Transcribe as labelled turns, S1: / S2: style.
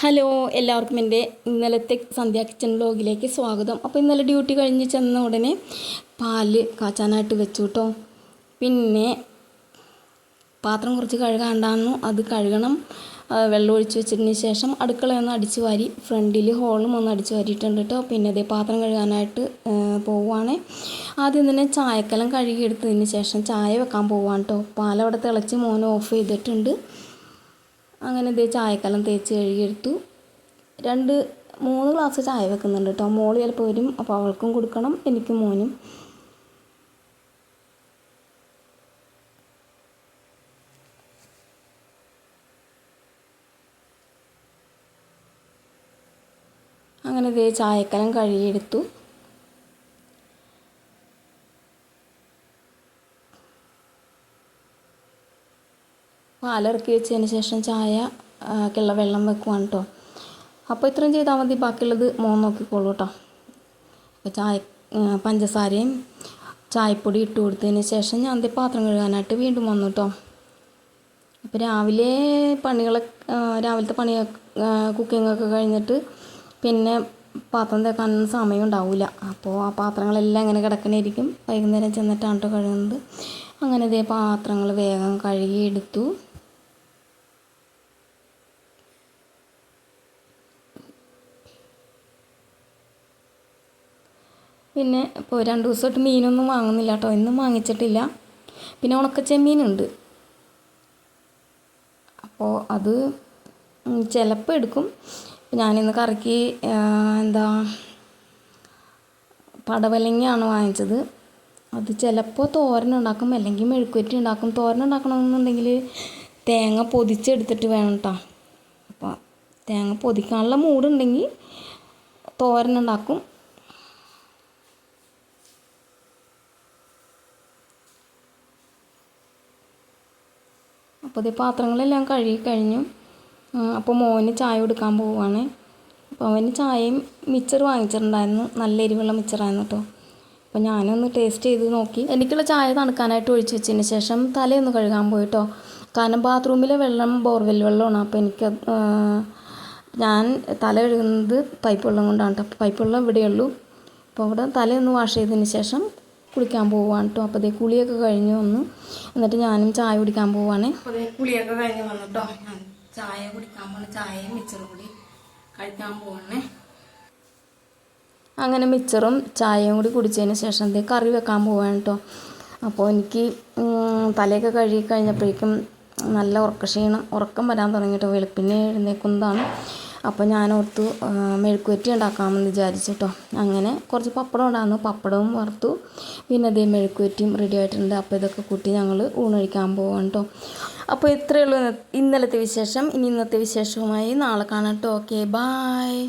S1: Hello എല്ലാവർക്കും എന്റെ ഇന്നലത്തെ സന്ധ്യ കിച്ചൺ വ്ലോഗിലേക്ക് സ്വാഗതം. അപ്പോൾ ഇന്നലെ ഡ്യൂട്ടി കഴിഞ്ഞ് ചെന്ന ഉടനെ പാൽ കാച്ചാനായിട്ട് വെച്ചു കേട്ടോ പിന്നെ പാത്രം കുറച്ച് കഴുകാണ്ടാന്നു. അത് കഴുകണം. വെള്ളം ഒഴിച്ച് വെച്ചതിന് ശേഷം അടുക്കള അടുക്കളയൊന്ന് അടിച്ച് വാരി ഫ്രണ്ടിൽ ഹോളും ഒന്ന് അടിച്ച് വാരിയിട്ടുണ്ട് കേട്ടോ പിന്നെ അതേ പാത്രം കഴുകാനായിട്ട് പോവുകയാണ് ആദ്യം തന്നെ ചായക്കലം കഴുകിയെടുത്തതിന് ശേഷം ചായ വെക്കാൻ പോവാണ് കേട്ടോ പാലവിടെ തിളച്ച് മോനെ ഓഫ് ചെയ്തിട്ടുണ്ട്. അങ്ങനെ ഇതേ ചായക്കലം തേച്ച് കഴുകിയെടുത്തു. രണ്ട് മൂന്ന് ഗ്ലാസ് ചായ വെക്കുന്നുണ്ട് കേട്ടോ. മോൾ ചിലപ്പോൾ വരും അപ്പോൾ അവൾക്കും കൊടുക്കണം എനിക്കും മോനും. അങ്ങനെ ഇതേ ചായക്കലം കഴുകിയെടുത്തു. പാലിറക്കി വെച്ചതിന് ശേഷം ചായ ഒക്കെയുള്ള വെള്ളം വെക്കുവാണ് കേട്ടോ അപ്പോൾ ഇത്രയും ചെയ്താൽ മതി. ബാക്കിയുള്ളത് മോൻ നോക്കിക്കോളൂ കേട്ടോ അപ്പോൾ ചായ പഞ്ചസാരയും ചായപ്പൊടി ഇട്ട് കൊടുത്തതിന് ശേഷം ഞാൻ ദേ പാത്രം കഴുകാനായിട്ട് വീണ്ടും വന്നു കേട്ടോ അപ്പോൾ രാവിലെ പണികളെ രാവിലത്തെ പണി കുക്കിങ്ങൊക്കെ കഴിഞ്ഞിട്ട് പിന്നെ പാത്രം തേക്കാനൊന്നും സമയം ഉണ്ടാവില്ല അപ്പോൾ ആ പാത്രങ്ങളെല്ലാം ഇങ്ങനെ കിടക്കണേരിക്കും. വൈകുന്നേരം ചെന്നിട്ടാണ് കേട്ടോ കഴുകുന്നത്. അങ്ങനെ ഇതേ പാത്രങ്ങൾ വേഗം കഴുകിയെടുത്തു. പിന്നെ ഇപ്പോൾ രണ്ട് ദിവസമായിട്ട് മീനൊന്നും വാങ്ങുന്നില്ല കേട്ടോ ഇന്നും വാങ്ങിച്ചിട്ടില്ല. പിന്നെ ഉണക്ക ചെമ്മീനുണ്ട് അപ്പോൾ അത് ചിലപ്പോൾ എടുക്കും. ഞാനിന്ന് കറിക്ക് എന്താ പടവലങ്ങയാണ് വാങ്ങിച്ചത്. അത് ചിലപ്പോൾ തോരൻ ഉണ്ടാക്കും അല്ലെങ്കിൽ മെഴുക്കുവരട്ടി ഉണ്ടാക്കും. തോരൻ ഉണ്ടാക്കണമെന്നുണ്ടെങ്കിൽ തേങ്ങ പൊതിച്ചെടുത്തിട്ട് വേണം കേട്ടോ അപ്പോൾ തേങ്ങ പൊതിക്കാനുള്ള മൂടുണ്ടെങ്കിൽ തോരൻ ഉണ്ടാക്കും. അപ്പോൾ ഇത് പാത്രങ്ങളെല്ലാം കഴുകി കഴിഞ്ഞു. അപ്പോൾ മോന് ചായ കൊടുക്കാൻ പോവുകയാണ്. അപ്പോൾ അവന് ചായയും മിച്ചർ വാങ്ങിച്ചിട്ടുണ്ടായിരുന്നു. നല്ല എരിവുള്ള മിച്ചറായിരുന്നു കേട്ടോ. അപ്പോൾ ഞാനൊന്ന് ടേസ്റ്റ് ചെയ്ത് നോക്കി. എനിക്കുള്ള ചായ തണുക്കാനായിട്ട് ഒഴിച്ച് വെച്ചതിന് ശേഷം തലയൊന്ന് കഴുകാൻ പോയി കേട്ടോ. കാരണം ബാത്റൂമിലെ വെള്ളം ബോർവെൽ വെള്ളമാണ്. അപ്പോൾ എനിക്ക് ഞാൻ തല കഴുകുന്നത് പൈപ്പ് വെള്ളം കൊണ്ടാണ് കേട്ടോ. പൈപ്പ് വെള്ളം ഇവിടെയുള്ളൂ അപ്പോൾ അവിടെ തലയൊന്ന് വാഷ് ചെയ്തതിന് ശേഷം കുളിക്കാൻ പോവാണ് കേട്ടോ അപ്പോൾ അതേ കുളിയൊക്കെ കഴിഞ്ഞ് വന്നു. എന്നിട്ട് ഞാനും ചായ കുടിക്കാൻ പോവാണ്. കുളിയൊക്കെ കഴിഞ്ഞ് വന്നു കേട്ടോ ഞാൻ ചായ കുടിക്കാൻ പോണ ചായയും മിച്ചറും കൂടി കഴിക്കാൻ പോവാണേ. അങ്ങനെ മിച്ചറും ചായയും കൂടി കുടിച്ചതിന് ശേഷം ദേ കറി വെക്കാൻ പോവാണ് കേട്ടോ അപ്പോൾ എനിക്ക് തലയൊക്കെ കഴുകി കഴിഞ്ഞപ്പോഴേക്കും നല്ല ഉറക്കക്ഷീണം ഉറക്കം വരാൻ തുടങ്ങിയിട്ട് വെളുപ്പിനെ എഴുന്നേക്കുന്നതാണ് അപ്പോൾ ഞാൻ ഓർത്തു മെഴുക്കുവറ്റി ഉണ്ടാക്കാമെന്ന് വിചാരിച്ചു കേട്ടോ അങ്ങനെ കുറച്ച് പപ്പടം ഉണ്ടായിരുന്നു പപ്പടവും വറുത്തു. പിന്നെ അതേ മെഴുക്കുവരട്ടിയും റെഡി ആയിട്ടുണ്ട്. അപ്പോൾ ഇതൊക്കെ കൂട്ടി ഞങ്ങൾ ഊണൊഴിക്കാൻ പോവാണ് കേട്ടോ അപ്പോൾ ഇത്രയേ ഉള്ളൂ ഇന്നലത്തെ വിശേഷം. ഇനി ഇന്നത്തെ വിശേഷവുമായി നാളെ കാണാം കേട്ടോ ഓക്കെ ബായ്